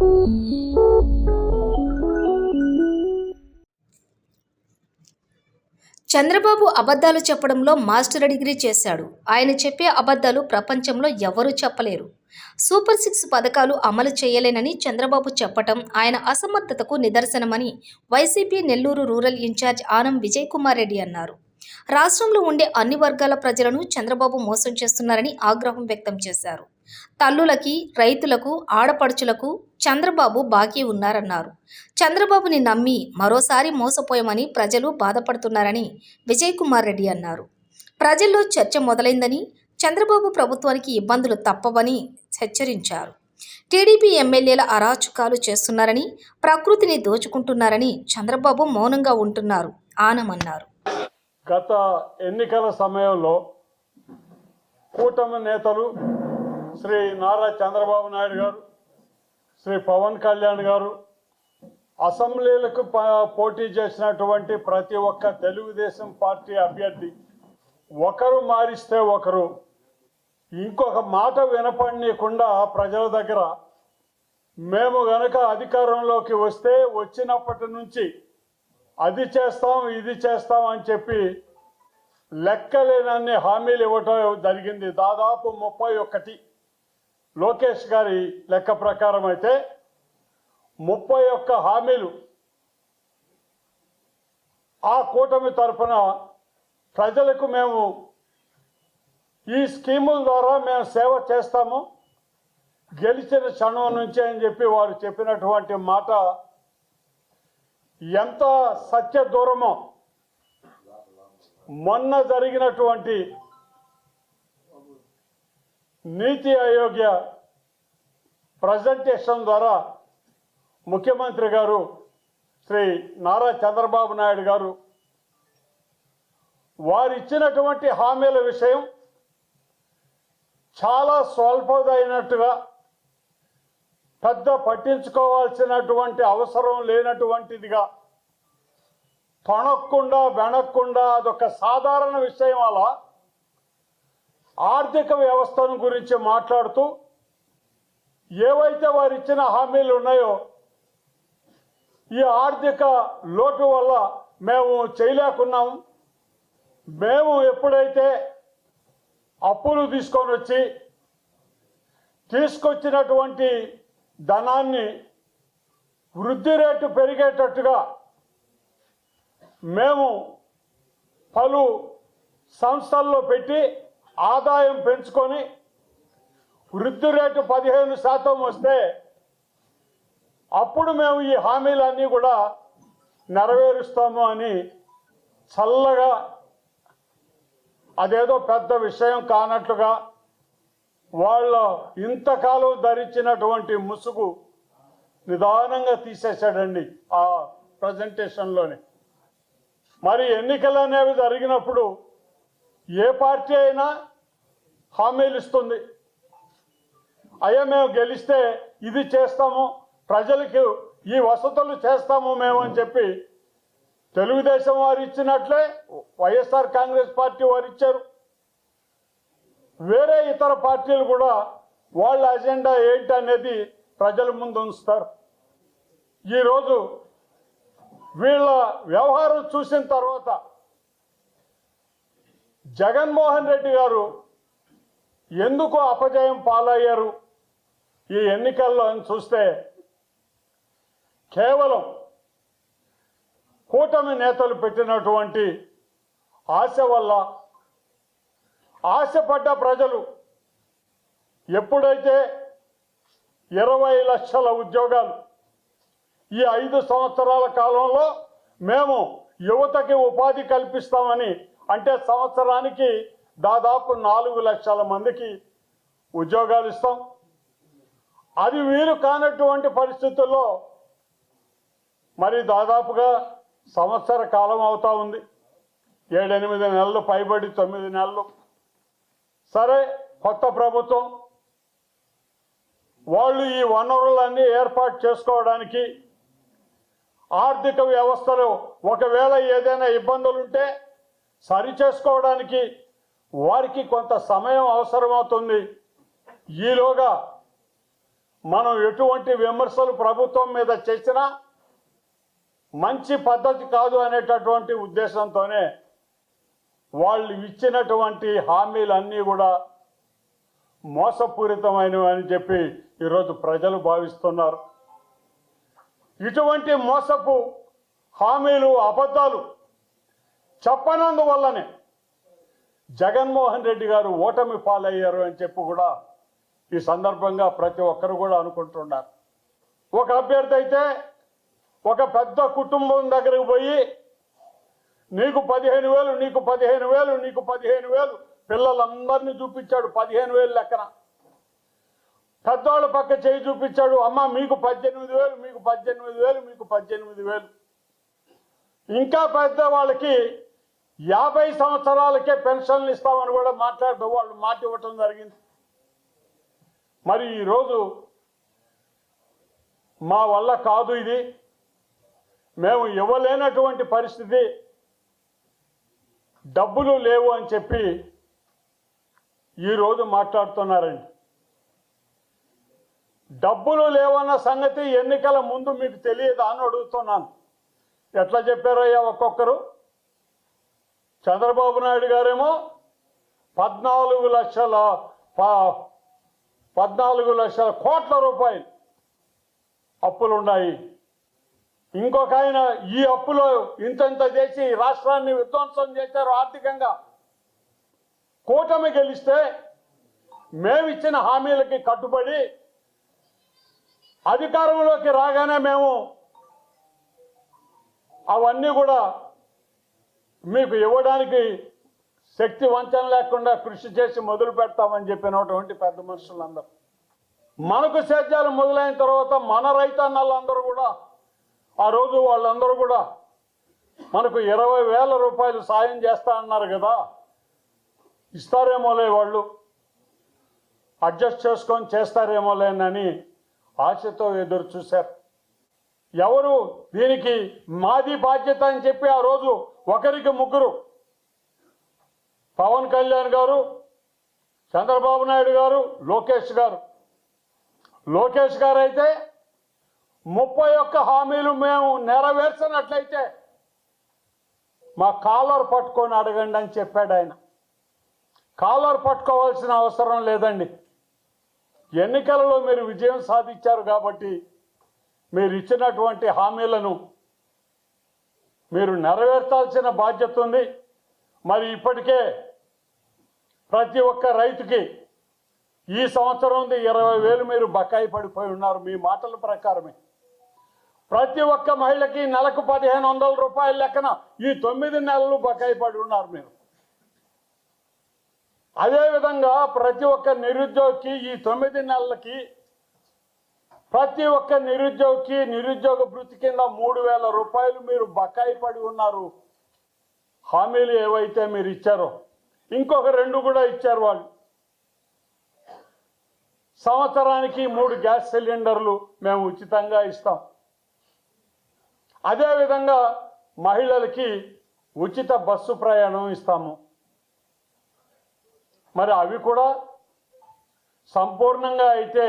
చంద్రబాబు అబద్ధాలు చెప్పడంలో master degree చేశాడు. ఆయన చెప్పే అబద్ధాలు ప్రపంచంలో ఎవరూ చెప్పలేరు. సూపర్ సిక్స్ పథకాలు అమలు చేయలేనని చంద్రబాబు చెప్పటం ఆయన అసమర్థతకు నిదర్శనమని YCP Nellore rural in-charge Anam Vijay Kumar Reddy అన్నారు. రాష్ట్రంలో ఉండే అన్ని వర్గాల ప్రజలను చంద్రబాబు మోసం చేస్తున్నారని ఆగ్రహం వ్యక్తం చేశారు. తల్లులకి రైతులకు ఆడపడుచులకు చంద్రబాబు బాకీ ఉన్నారన్నారు. చంద్రబాబుని నమ్మి మరోసారి మోసపోయామని ప్రజలు బాధపడుతున్నారని విజయ్ కుమార్ రెడ్డి అన్నారు. ప్రజల్లో చర్చ మొదలైందని చంద్రబాబు ప్రభుత్వానికి ఇబ్బందులు తప్పవని హెచ్చరించారు. టీడీపీ ఎమ్మెల్యేల అరాచకాలు చేస్తున్నారని ప్రకృతిని దోచుకుంటున్నారని చంద్రబాబు మౌనంగా ఉంటున్నారు ఆనమన్నారు. గత ఎన్నికల సమయంలో కూటమి నేతలు శ్రీ నారా చంద్రబాబు నాయుడు గారు శ్రీ పవన్ కళ్యాణ్ గారు అసెంబ్లీలకు పోటీ చేసినటువంటి ప్రతి ఒక్క తెలుగుదేశం పార్టీ అభ్యర్థి ఒకరు మారిస్తే ఒకరు ఇంకొక మాట వినపడనీయకుండా ప్రజల దగ్గర మేము గనక అధికారంలోకి వస్తే వచ్చినప్పటి నుంచి అది చేస్తాం ఇది చేస్తాం అని చెప్పి లెక్కలేనన్ని హామీలు ఇవ్వటం జరిగింది. దాదాపు ముప్పై ఒకటి. లోకేష్ గారి లెక్క ప్రకారం అయితే ముప్పై ఒక్క హామీలు ఆ కూటమి తరఫున ప్రజలకు మేము ఈ స్కీముల ద్వారా మేము సేవ చేస్తాము. గెలిచిన క్షణం నుంచి అని చెప్పి వారు చెప్పినటువంటి మాట ఎంత సత్య దూరమో మొన్న జరిగినటువంటి నీతి ఆయోగ్య ప్రజెంటేషన్ ద్వారా ముఖ్యమంత్రి గారు శ్రీ నారా చంద్రబాబు నాయుడు గారు వారు ఇచ్చినటువంటి హామీల విషయం చాలా స్వల్పదైనట్టుగా పెద్ద పట్టించుకోవాల్సినటువంటి అవసరం లేనటువంటిదిగా తొణక్కుండా వెనక్కుండా అదొక సాధారణ విషయం అలా. ఆర్థిక వ్యవస్థను గురించి మాట్లాడుతూ ఏవైతే వారు ఇచ్చిన హామీలు ఉన్నాయో ఈ ఆర్థిక లోటు వల్ల మేము చేయలేకున్నాము. మేము ఎప్పుడైతే అప్పులు తీసుకొని వచ్చి తీసుకొచ్చినటువంటి ధనాన్ని వృద్ధి రేటు పెరిగేటట్టుగా మేము పలు సంస్థల్లో పెట్టి ఆదాయం పెంచుకొని వృద్ధి రేటు పదిహేను శాతం వస్తే అప్పుడు మేము ఈ హామీలన్నీ కూడా నెరవేరుస్తాము అని చల్లగా అదేదో పెద్ద విషయం కానట్లుగా వాళ్ళ ఇంతకాలం ధరించినటువంటి ముసుగు నిదానంగా తీసేశాడండి ఆ ప్రజెంటేషన్లోనే మరి ఎన్నికలు అనేవి జరిగినప్పుడు ఏ పార్టీ అయినా హామీలు ఇస్తుంది. అయ్యా మేము గెలిస్తే ఇది చేస్తాము ప్రజలకు ఈ వసతులు చేస్తాము మేము అని చెప్పి తెలుగుదేశం వారు ఇచ్చినట్లే వైఎస్ఆర్ కాంగ్రెస్ పార్టీ వారు ఇచ్చారు. వేరే ఇతర పార్టీలు కూడా వాళ్ళ అజెండా ఏంటి అనేది ప్రజల ముందు ఉంచుతారు. ఈరోజు వీళ్ళ వ్యవహారం చూసిన తర్వాత జగన్మోహన్ రెడ్డి గారు ఎందుకు అపజయం పాలయ్యారు? ఈ ఎన్నికల్లో అని చూస్తే కేవలం కూటమి నేతలు పెట్టినటువంటి ఆశ వల్ల ఆశపడ్డ ప్రజలు ఎప్పుడైతే ఇరవై లక్షల ఉద్యోగాలు ఈ ఐదు సంవత్సరాల కాలంలో మేము యువతకి ఉపాధి కల్పిస్తామని అంటే సంవత్సరానికి దాదాపు నాలుగు లక్షల మందికి ఉద్యోగాలు ఇస్తాం. అది వీలు కానటువంటి పరిస్థితుల్లో మరి దాదాపుగా సంవత్సర కాలం అవుతా ఉంది. ఏడెనిమిది నెలలు పైబడి తొమ్మిది నెలలు. సరే కొత్త ప్రభుత్వం. వాళ్ళు ఈ వనరులన్నీ ఏర్పాటు చేసుకోవడానికి ఆర్థిక వ్యవస్థలో ఒకవేళ ఏదైనా ఇబ్బందులు ఉంటే సరి చేసుకోవడానికి వారికి కొంత సమయం అవసరమవుతుంది. ఈలోగా మనం ఎటువంటి విమర్శలు ప్రభుత్వం మీద చేసినా మంచి పద్ధతి కాదు అనేటటువంటి ఉద్దేశంతోనే వాళ్ళు ఇచ్చినటువంటి హామీలన్నీ కూడా మోసపూరితమైనవి అని చెప్పి ఈరోజు ప్రజలు భావిస్తున్నారు. ఇటువంటి మోసపు హామీలు అబద్ధాలు చెప్పనందువల్లనే జగన్మోహన్ రెడ్డి గారు ఓటమి పాలయ్యారు అని చెప్పి కూడా ఈ సందర్భంగా ప్రతి ఒక్కరు కూడా అనుకుంటున్నారు. ఒక అభ్యర్థి అయితే ఒక పెద్ద కుటుంబం దగ్గరకు పోయి నీకు పదిహేను వేలు నీకు పదిహేను వేలు నీకు పదిహేను వేలు పిల్లలందరినీ చూపించాడు పదిహేను వేలు లెక్కన. పెద్దవాళ్ళ పక్క చేయి చూపించాడు అమ్మ మీకు పద్దెనిమిది వేలు మీకు పద్దెనిమిది వేలు మీకు పద్దెనిమిది వేలు. ఇంకా పెద్ద వాళ్ళకి యాభై సంవత్సరాలకే పెన్షన్లు ఇస్తామని కూడా మాట్లాడుతూ వాళ్ళు మాట ఇవ్వటం జరిగింది. మరి ఈరోజు మా వల్ల కాదు ఇది. మేము ఇవ్వలేనటువంటి పరిస్థితి. డబ్బులు లేవు అని చెప్పి ఈరోజు మాట్లాడుతున్నారండి. డబ్బులు లేవన్న సంగతి ఎన్నికల ముందు మీకు తెలియదా అని అడుగుతున్నాను. ఎట్లా చెప్పారయ్యా ఒక్కొక్కరు? చంద్రబాబు నాయుడు గారేమో పద్నాలుగు లక్షల పద్నాలుగు లక్షల కోట్ల రూపాయలు అప్పులు ఉన్నాయి ఇంకొక ఆయన ఈ అప్పులో ఇంతంత చేసి రాష్ట్రాన్ని విధ్వంసం చేశారు ఆర్థికంగా. కూటమి గెలిస్తే మేమిచ్చిన హామీలకి కట్టుబడి అధికారంలోకి రాగానే మేము అవన్నీ కూడా మీకు ఇవ్వడానికి శక్తి వంచన లేకుండా కృషి చేసి మొదలు పెడతామని చెప్పినటువంటి పెద్ద మనుషులందరూ. మనకు సేద్యాలు మొదలైన తర్వాత మన రైతన్నలందరూ కూడా ఆ రోజు వాళ్ళందరూ కూడా మనకు ఇరవై వేల రూపాయలు సాయం చేస్తా అన్నారు కదా ఇస్తారేమోలే వాళ్ళు అడ్జస్ట్ చేసుకొని చేస్తారేమోలేనని ఆశతో ఎదురు చూశారు. ఎవరు దీనికి మాది బాధ్యత అని చెప్పి ఆ రోజు ఒకరికి ముగ్గురు. పవన్ కళ్యాణ్ గారు చంద్రబాబు నాయుడు గారు లోకేష్ గారు. లోకేష్ గారు అయితే ముప్పై ఒక్క హామీలు మేము నెరవేర్చినట్లయితే మా కాలర్ పట్టుకొని అడగండి అని చెప్పాడు ఆయన. కాలర్ పట్టుకోవాల్సిన అవసరం లేదండి. ఎన్నికలలో మీరు విజయం సాధించారు కాబట్టి మీరు ఇచ్చినటువంటి హామీలను మీరు నెరవేర్చాల్సిన బాధ్యత ఉంది. మరి ఇప్పటికే ప్రతి ఒక్క రైతుకి ఈ సంవత్సరం ఇరవై వేలు మీరు బకాయి పడిపోయి ఉన్నారు మీ మాటల ప్రకారమే. ప్రతి ఒక్క మహిళకి నెలకు పదిహేను వందల రూపాయల లెక్కన ఈ తొమ్మిది నెలలు బకాయి పడి ఉన్నారు మీరు. అదేవిధంగా ప్రతి ఒక్క నిరుద్యోగికి ఈ తొమ్మిది నెలలకి ప్రతి ఒక్క నిరుద్యోగికి నిరుద్యోగ భృతి కింద మూడు వేల రూపాయలు మీరు బకాయి పడి ఉన్నారు. హామీలు ఏవైతే మీరు ఇచ్చారో ఇంకొక రెండు కూడా ఇచ్చారు వాళ్ళు. సంవత్సరానికి మూడు గ్యాస్ సిలిండర్లు మేము ఉచితంగా ఇస్తాం. అదేవిధంగా మహిళలకి ఉచిత బస్సు ప్రయాణం ఇస్తాము. మరి అవి కూడా సంపూర్ణంగా అయితే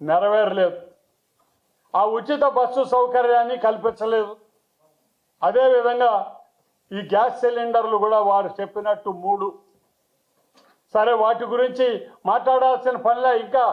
నెరవేరలేదు. ఆ ఉచిత బస్సు సౌకర్యాన్ని కల్పించలేదు. అదేవిధంగా ఈ గ్యాస్ సిలిండర్లు కూడా వారు చెప్పినట్టు మూడు. సరే వాటి గురించి మాట్లాడాల్సిన పనిలే ఇంకా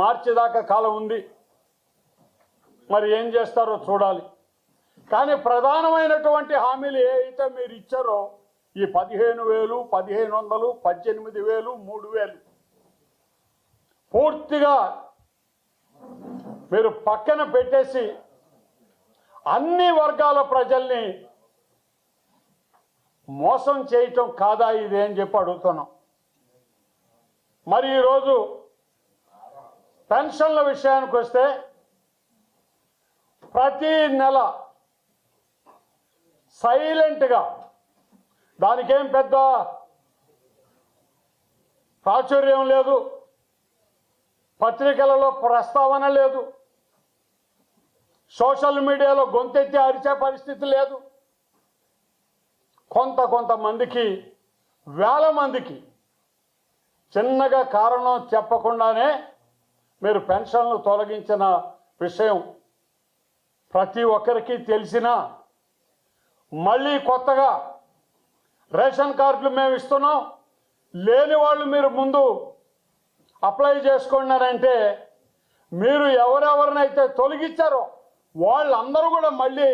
మార్చి దాకా కాలం ఉంది. మరి ఏం చేస్తారో చూడాలి. కానీ ప్రధానమైనటువంటి హామీలు ఏ అయితే మీరు ఇచ్చారో ఈ పదిహేను వేలు పదిహేను వందలు పద్దెనిమిది వేలు మూడు వేలు. పూర్తిగా మీరు పక్కన పెట్టేసి అన్ని వర్గాల ప్రజల్ని మోసం చేయటం కాదా ఇది అని చెప్పి అడుగుతున్నాం. మరి ఈరోజు పెన్షన్ల విషయానికి వస్తే ప్రతి నెల సైలెంట్గా దానికేం పెద్ద ప్రాచుర్యం లేదు. పత్రికలలో ప్రస్తావన లేదు. సోషల్ మీడియాలో గొంతెత్తి అరిచే పరిస్థితి లేదు. కొంత కొంతమందికి వేల మందికి చిన్నగా కారణం చెప్పకుండానే మీరు పెన్షన్లు తొలగించిన విషయం ప్రతి ఒక్కరికి తెలిసిన మళ్ళీ కొత్తగా రేషన్ కార్డులు మేము ఇస్తున్నాం. లేని వాళ్ళు మీరు ముందు అప్లై చేసుకున్నారంటే మీరు ఎవరెవరినైతే తొలగించారో వాళ్ళందరూ కూడా మళ్ళీ